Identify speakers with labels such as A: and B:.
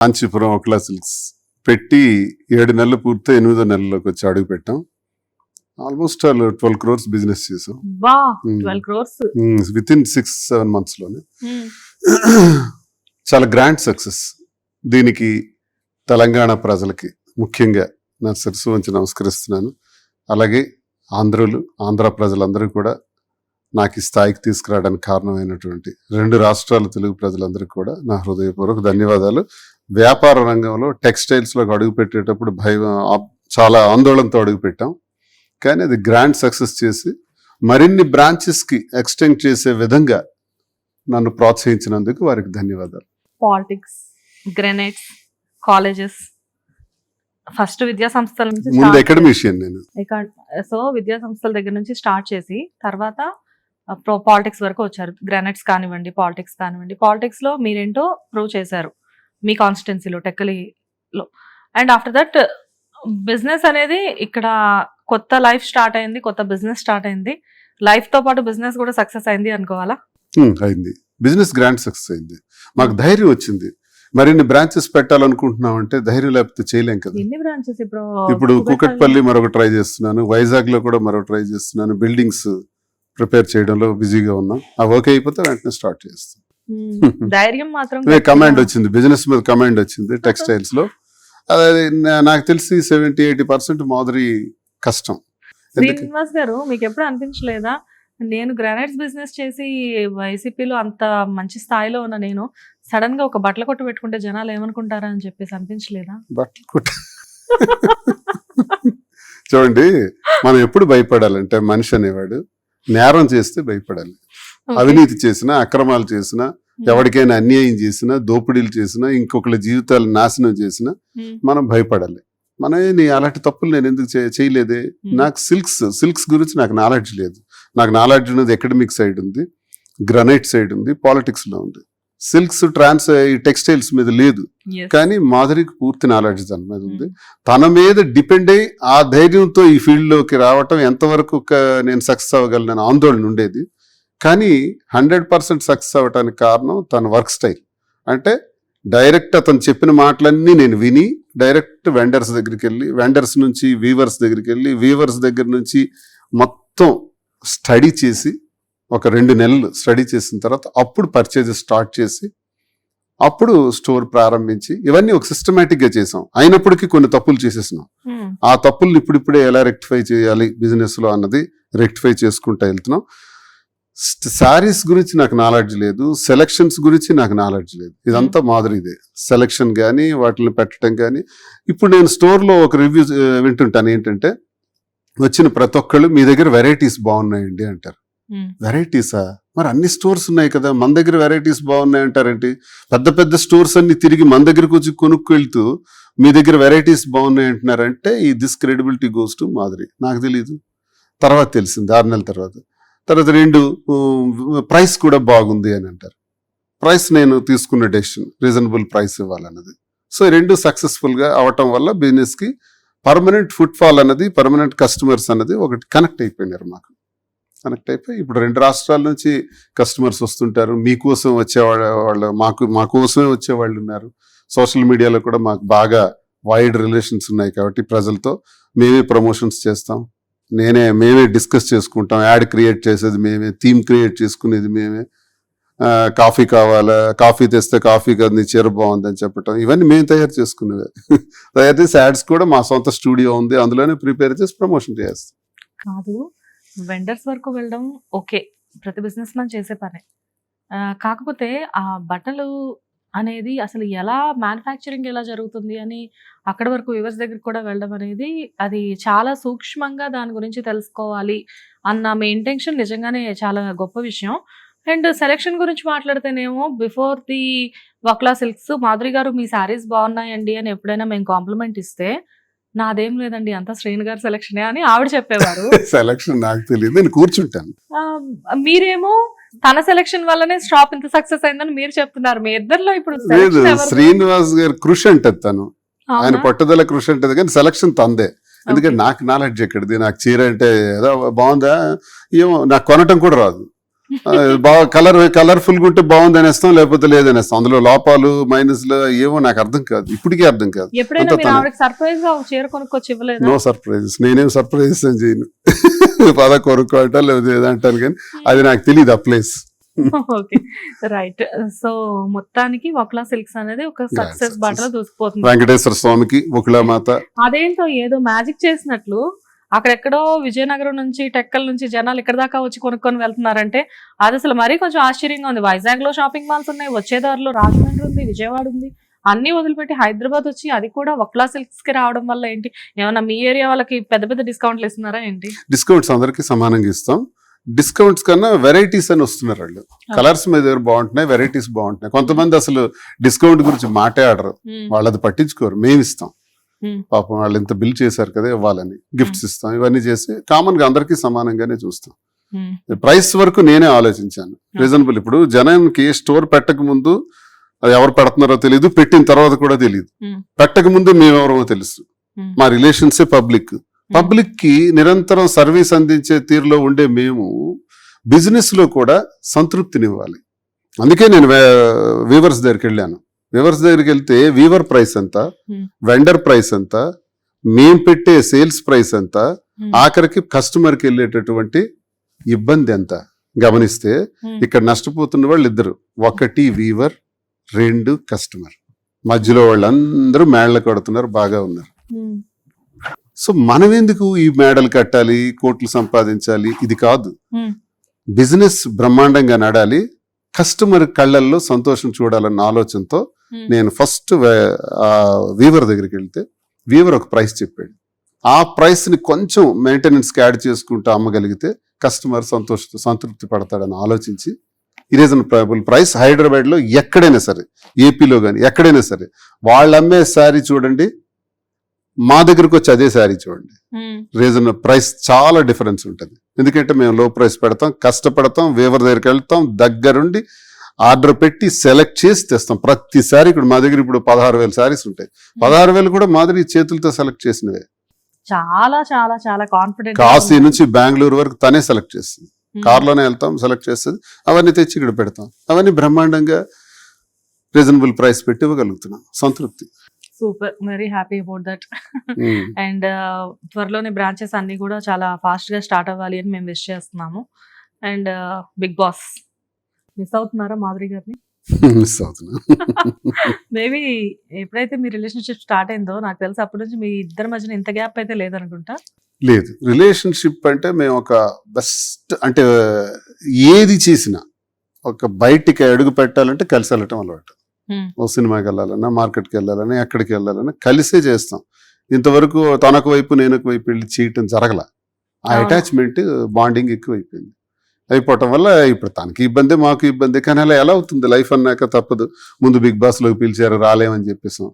A: కాంచీపురం ఒకలా సిల్క్స్ పెట్టి ఏడు నెలలు పూర్తి ఎనిమిదో నెలలోకి వచ్చి అడుగు పెట్టాం. ఆల్మోస్ట్ ట్వెల్వ్ క్రోర్స్ బిజినెస్ చేసాం. విత్ ఇన్ సిక్స్ సెవెన్ మంత్స్లోనే. చాలా గ్రాండ్ సక్సెస్. దీనికి తెలంగాణ ప్రజలకి ముఖ్యంగా నా శిరస్సు వంచి నమస్కరిస్తున్నాను. అలాగే ఆంధ్రులు ఆంధ్ర ప్రజలందరూ కూడా నాకు ఈ స్థాయికి తీసుకురావడానికి కారణమైనటువంటి రెండు రాష్ట్రాల తెలుగు ప్రజలందరికీ కూడా నా హృదయపూర్వక ధన్యవాదాలు. వ్యాపార రంగంలో టెక్స్టైల్స్లోకి అడుగు పెట్టేటప్పుడు భయం చాలా ఆందోళనతో అడుగు పెట్టాం. కానీ అది గ్రాండ్ సక్సెస్ చేసి మరిన్ని బ్రాంచెస్కి ఎక్స్టెండ్ చేసే విధంగా నన్ను ప్రోత్సహించినందుకు వారికి ధన్యవాదాలు.
B: పాలిటిక్స్ గ్రెనేట్స్ కాలేజెస్ ఫస్ట్ విద్యా సంస్థల నుంచి
A: ముందు
B: start
A: అకాడమిషియన్ నేను.
B: సో విద్యా సంస్థల దగ్గర నుంచి స్టార్ట్ చేసి తర్వాత పాలిటిక్స్ వరకు వచ్చారు. గ్రానైట్స్ కానివ్వండి పాలిటిక్స్ కానివ్వండి. పాలిటిక్స్లో మీరేంటో ప్రూవ్ చేశారు. మీ కాన్స్టిట్యున్సీలో టెక్కలిలో అండ్ ఆఫ్టర్ దట్ బిజినెస్ అనేది ఇక్కడ కొత్త లైఫ్ స్టార్ట్ అయింది కొత్త బిజినెస్ స్టార్ట్ అయింది. లైఫ్తో పాటు బిజినెస్ కూడా సక్సెస్ అయింది అనుకోవాలా?
A: అయింది. బిజినెస్ గ్రాండ్ సక్సెస్ అయింది. మాకు ధైర్యం వచ్చింది. మరిన్ని బ్రాంచెస్ పెట్టాలనుకుంటున్నాం అంటే ధైర్యం లేకపోతే చేయలేం కదా.
B: ఎన్ని బ్రాంచెస్ ఇప్పుడు?
A: ఇప్పుడు కూకట్పల్లి మరొక ట్రై చేస్తున్నాను. వైజాగ్లో కూడా మరొక ట్రై చేస్తున్నాను. బిల్డింగ్స్ ప్రిపేర్ చేయడంలో బిజీగా ఉన్నాం. ఆ వర్క్ అయిపోతే వెంటనే స్టార్ట్ చేస్తాం.
B: ధైర్యం మాత్రం
A: కమాండ్ వచ్చింది. బిజినెస్ మీద కమాండ్ వచ్చింది. టెక్స్టైల్స్లో. అది నాకు తెలిసి సెవెంటీ ఎయిటీ పర్సెంట్ మాదిరి కష్టం.
B: శ్రీనివాస్ గారు మీకు ఎప్పుడు అనిపించలేదా? నేను గ్రానైట్స్ బిజినెస్ చేసి వైసీపీలో అంత మంచి స్థాయిలో ఉన్న నేను సడన్గా ఒక బట్టల కొట్టు పెట్టుకుంటే జనాలు ఏమనుకుంటారా అని చెప్పేసి అనిపించలేదా?
A: బట్టలు కుట్ట. చూడండి మనం ఎప్పుడు భయపడాలంటే మనిషి అనేవాడు నేరం చేస్తే భయపడాలి. అవినీతి చేసినా అక్రమాలు చేసినా ఎవరికైనా అన్యాయం చేసినా దోపిడీలు చేసినా ఇంకొకరి జీవితాలు నాశనం చేసినా
B: మ్మ్.
A: మనం భయపడాలి. మన నీ అలాంటి తప్పులు నేను ఎందుకు చేయలేదే?
B: మ్మ్.
A: నాకు సిల్క్స్ సిల్క్స్ గురించి నాకు నాలెడ్జ్ లేదు. నాకు నాలెడ్జ్ ఉన్నది ఎకడమిక్ సైడ్ ఉంది గ్రనైట్ సైడ్ ఉంది పాలిటిక్స్లో ఉంది. సిల్క్స్ ట్రాన్స్ టెక్స్టైల్స్ మీద లేదు. కానీ మాధురికి పూర్తి నాలెడ్జ్ దాని మీద ఉంది. తన మీద డిపెండ్ అయ్యి ఆ ధైర్యంతో ఈ ఫీల్డ్లోకి రావటం ఎంతవరకు ఒక నేను సక్సెస్ అవ్వగలను ఆందోళన ఉండేది. కానీ హండ్రెడ్ పర్సెంట్ సక్సెస్ అవ్వటానికి కారణం తన వర్క్ స్టైల్. అంటే డైరెక్ట్ అతను చెప్పిన మాటలన్నీ నేను విని డైరెక్ట్ వెండర్స్ దగ్గరికి వెళ్ళి వెండర్స్ నుంచి వీవర్స్ దగ్గరికి వెళ్ళి వీవర్స్ దగ్గర నుంచి మొత్తం స్టడీ చేసి ఒక రెండు నెలలు స్టడీ చేసిన తర్వాత అప్పుడు పర్చేజెస్ స్టార్ట్ చేసి అప్పుడు స్టోర్ ప్రారంభించి ఇవన్నీ ఒక సిస్టమేటిక్గా చేసాం. అయినప్పటికీ కొన్ని తప్పులు చేసేసినాం. ఆ తప్పుల్ని ఇప్పుడిప్పుడే ఎలా రెక్టిఫై చేయాలి బిజినెస్లో అన్నది రెక్టిఫై చేసుకుంటా వెళ్తున్నాం. శారీస్ గురించి నాకు నాలెడ్జ్ లేదు సెలక్షన్స్ గురించి నాకు నాలెడ్జ్ లేదు. ఇదంతా మాదిరిదే. సెలక్షన్ కానీ వాటిని పెట్టడం కానీ ఇప్పుడు నేను store లో ఒక రివ్యూ వింటుంటాను ఏంటంటే వచ్చిన ప్రతి ఒక్కళ్ళు మీ దగ్గర వెరైటీస్ బాగున్నాయండి అంటారు.
B: మ్మ్.
A: వెరైటీసా? మరి అన్ని స్టోర్స్ ఉన్నాయి కదా మన దగ్గర వెరైటీస్ బాగున్నాయి అంటారేంటి పెద్ద పెద్ద స్టోర్స్ అన్ని తిరిగి మన దగ్గరకు వచ్చి కొనుక్కు వెళ్తూ మీ దగ్గర వెరైటీస్ బాగున్నాయి అంటున్నారంటే ఈ దిస్ క్రెడిబిలిటీ గోస్ టు మాదిరి. నాకు తెలియదు తర్వాత తెలిసింది ఆరు నెలల తర్వాత. తర్వాత రెండు ప్రైస్ కూడా బాగుంది అని అంటారు. ప్రైస్ నేను తీసుకున్న డెసిషన్ రీజనబుల్ ప్రైస్ ఇవ్వాలన్నది. సో రెండు సక్సెస్ఫుల్గా అవటం వల్ల బిజినెస్కి పర్మనెంట్ ఫుట్ ఫాల్ అన్నది పర్మనెంట్ కస్టమర్స్ అన్నది ఒకటి కనెక్ట్ అయిపోయినారు మాకు. కనెక్ట్ అయిపోయి ఇప్పుడు రెండు రాష్ట్రాల నుంచి కస్టమర్స్ వస్తుంటారు. మీకోసం వచ్చేవాళ్ళ వాళ్ళు మాకు మా కోసమే వచ్చేవాళ్ళు ఉన్నారు. సోషల్ మీడియాలో కూడా మాకు బాగా వైడ్ రిలేషన్స్ ఉన్నాయి కాబట్టి ప్రజలతో మేమే ప్రమోషన్స్ చేస్తాం. నేనే మేమే డిస్కస్ చేసుకుంటాం. యాడ్ క్రియేట్ చేసేది మేమే థీమ్ క్రియేట్ చేసుకునేది మేమే. కాఫీ కావాలా కాఫీ తెస్తే కాఫీ కాదు నీ చీర బాగుందని చెప్పటం. ఇవన్నీ మేము తయారు చేసుకునేవి. తయారు చేసి యాడ్స్ కూడా మా సొంత స్టూడియో ఉంది. అందులోనే ప్రిపేర్ చేసి ప్రమోషన్ చేస్తాం.
B: కాదు వెండర్స్ వరకు వెళ్ళడం ఓకే. ప్రతి బిజినెస్ మ్యాన్ చేసే పనే. కాకపోతే ఆ బట్టలు అనేది అసలు ఎలా మ్యానుఫ్యాక్చరింగ్ ఎలా జరుగుతుంది అని అక్కడ వరకు వ్యూవర్స్ దగ్గరికి కూడా వెళ్ళడం అనేది అది చాలా సూక్ష్మంగా దాని గురించి తెలుసుకోవాలి అన్న మీ ఇంటెన్షన్ నిజంగానే చాలా గొప్ప విషయం. అండ్ సెలెక్షన్ గురించి మాట్లాడితేనేమో బిఫోర్ ది వక్లా సిల్క్స్ మాధురి గారు మీ శారీస్ బాగున్నాయండి అని ఎప్పుడైనా మేము కాంప్లిమెంట్ ఇస్తే నాదేం లేదండి అంతా శ్రేణు గారి సెలక్షనే అని ఆవిడ చెప్పేవారు.
A: సెలక్షన్ నాకు తెలియదు నేను కూర్చుంటాను.
B: మీరేమో తన సెలక్షన్ వల్లనే షాప్ ఇంత సక్సెస్ అయిందని మీరు చెప్తున్నారు మీ ఇద్దరిలో ఇప్పుడు
A: లేదు? శ్రీనివాస్ గారు కృషి అంటది తను ఆయన? పట్టుదల కృషి అంటది కానీ సెలక్షన్ తందే ఎందుకంటే. నాకు నాలెడ్జ్ ఎక్కడిది నాకు చీర అంటే ఏదో బాగుందా ఏమో నాకు కొనటం కూడా రాదు బాగా కలర్ కలర్ఫుల్గా ఉంటే బాగుంది అనేస్తాం లేకపోతే లేదనేస్తాం. అందులో లోపాలు మైనస్లు ఏమో నాకు అర్థం కాదు. ఇప్పటికీ అర్థం కాదు. నో సర్ప్రైజెస్ నేనేం సర్ప్రైజెస్ అని చేయను. పద కొనుక్కోవటం లేకపోతే ఏదంటాను కానీ అది నాకు తెలియదు ఆ ప్లేస్
B: ఓకే. రైట్. సో మొత్తానికి వక్లా సిల్క్స్ అనేది ఒక సక్సెస్. బాటలో దూసుకుపోతుంది.
A: వెంకటేశ్వర స్వామికి ఒకళమాత
B: అదేంటో ఏదో మ్యాజిక్ చేసినట్లు అక్కడెక్కడో విజయనగరం నుంచి టెక్కల నుంచి జనాలు ఇక్కడ దాకా వచ్చి కొనుక్కొని వెళ్తున్నారంటే అది అసలు మరీ కొంచెం ఆశ్చర్యంగా ఉంది. వైజాగ్లో షాపింగ్ మాల్స్ ఉన్నాయి వచ్చే దారిలో రాజమండ్రి ఉంది విజయవాడ ఉంది. అన్ని వదిలిపెట్టి హైదరాబాద్ వచ్చి అది కూడా వక్లా సిల్క్స్కి రావడం వల్ల ఏంటి? ఏమన్నా మీ ఏరియా వాళ్ళకి పెద్ద పెద్ద డిస్కౌంట్లు ఇస్తున్నారా ఏంటి?
A: డిస్కౌంట్స్ అందరికి సమానంగా ఇస్తాం. డిస్కౌంట్స్ కన్నా వెరైటీస్ అని వస్తున్నారు వాళ్ళు. కలర్స్ మీద దగ్గర బాగుంటున్నాయి వెరైటీస్ బాగుంటున్నాయి. కొంతమంది అసలు డిస్కౌంట్ గురించి మాట్లాడరు వాళ్ళది పట్టించుకోరు. మేము ఇస్తాం. పాపం వాళ్ళు ఇంత బిల్ చేశారు కదా ఇవ్వాలని గిఫ్ట్స్ ఇస్తాం ఇవన్నీ చేసి కామన్గా అందరికీ సమానంగానే చూస్తాం. ప్రైస్ వరకు నేనే ఆలోచించాను. రీజనబుల్ ఇప్పుడు జనానికి స్టోర్ పెట్టక ముందు అది ఎవరు పెడుతున్నారో తెలియదు పెట్టిన తర్వాత కూడా తెలియదు
B: Hmm.
A: పెట్టక ముందు మేమెవరో తెలుసు. మా రిలేషన్సే పబ్లిక్ పబ్లిక్కి నిరంతరం సర్వీస్ అందించే తీరులో ఉండే మేము బిజినెస్లో కూడా సంతృప్తినివ్వాలి. అందుకే నేను వీవర్స్ దగ్గరికి వెళ్ళాను. వీవర్స్ దగ్గరికి వెళ్తే వీవర్ ప్రైస్ ఎంత?
B: Hmm.
A: వెండర్ ప్రైస్ ఎంత? మేం పెట్టే సేల్స్ ప్రైస్ ఎంత?
B: ఉమ్,
A: ఆఖరికి కస్టమర్కి వెళ్ళేటటువంటి ఇబ్బంది ఎంత? గమనిస్తే
B: ఉమ్,
A: ఇక్కడ నష్టపోతున్న వాళ్ళు ఇద్దరు ఒకటి వీవర్ రెండు కస్టమర్ మధ్యలో వాళ్ళందరూ మేడలు కడుతున్నారు బాగా ఉన్నారు. సో మనం ఎందుకు ఈ మేడలు కట్టాలి కోట్లు సంపాదించాలి? ఇది కాదు. బిజినెస్ బ్రహ్మాండంగా నడాలి. కస్టమర్ కళ్ళల్లో సంతోషం చూడాలన్న ఆలోచనతో నేను ఫస్ట్ వీవర్ దగ్గరికి వెళ్తే వీవర్ ఒక ప్రైస్ చెప్పాడు. ఆ ప్రైస్ని కొంచెం మెయింటెనెన్స్కి యాడ్ చేసుకుంటూ అమ్మగలిగితే కస్టమర్ సంతోష సంతృప్తి పడతాడని ఆలోచించి రీజనబుల్ ప్రైస్ హైదరాబాద్లో ఎక్కడైనా సరే ఏపీలో కానీ ఎక్కడైనా సరే వాళ్ళు అమ్మే శారీ చూడండి మా దగ్గరకు వచ్చి అదే శారీ చూడండి. రీజన్ ప్రైస్ చాలా డిఫరెన్స్ ఉంటుంది. ఎందుకంటే మేము లో ప్రైస్ పెడతాం కష్టపడతాం వేవర్ దగ్గరికి వెళ్తాం దగ్గరుండి ఆర్డర్ పెట్టి సెలెక్ట్ చేసి తెస్తాం. ప్రతిసారి ఇక్కడ మా దగ్గర ఇప్పుడు పదహారు వేల శారీస్ ఉంటాయి. పదహారు వేలు కూడా మాదిరి చేతులతో సెలెక్ట్ చేసినవే.
B: చాలా చాలా చాలా కాన్ఫిడెంట్
A: కాశీ నుంచి బెంగళూరు వరకు తనే సెలెక్ట్ చేస్తుంది. కార్లోనే వెళ్తాం సెలెక్ట్ చేస్తుంది. అవన్నీ తెచ్చి ఇక్కడ పెడతాం. అవన్నీ బ్రహ్మాండంగా రీజనబుల్ ప్రైస్ పెట్టి ఇవ్వగలుగుతున్నాం. సంతృప్తి.
B: Super. Very happy about that. And త్వరలోనే బ్రాంచెస్ అన్ని కూడా చాలా ఫాస్ట్గా స్టార్ట్ అవ్వాలి అని మేము విష్ చేస్తున్నాము. అండ్ బిగ్ బాస్ మిస్ అవుతున్నారా మాధురి గారిని?
A: మిస్ అవుతున్నా.
B: మేబీ ఎప్పుడైతే మీ రిలేషన్షిప్ స్టార్ట్ అయిందో నాకు తెలిసి అప్పటి నుంచి మీ ఇద్దరి మధ్యన ఇంత గ్యాప్ అయితే లేదనుకుంటా?
A: లేదు. రిలేషన్షిప్ అంటే మేము ఒక బెస్ట్ అంటే ఏది చేసినా ఒక బయటికి అడుగు పెట్టాలంటే కలిసి వెళ్ళటం అలవాటు. ఓ సినిమాకి వెళ్ళాలన్నా మార్కెట్కి వెళ్ళాలన్నా ఎక్కడికి వెళ్ళాలన్నా కలిసే చేస్తాం. ఇంతవరకు తనకు వైపు నేను వైపు వెళ్ళి చేయటం జరగల. ఆ. అటాచ్మెంట్ బాండింగ్ ఎక్కువ అయిపోయింది అయిపోవటం వల్ల ఇప్పుడు తనకి ఇబ్బంది మాకు ఇబ్బంది. కానీ అలా ఎలా అవుతుంది? లైఫ్ అన్నాక తప్పదు. ముందు బిగ్ బాస్లోకి పిలిచారు రాలేమని చెప్పేసాం.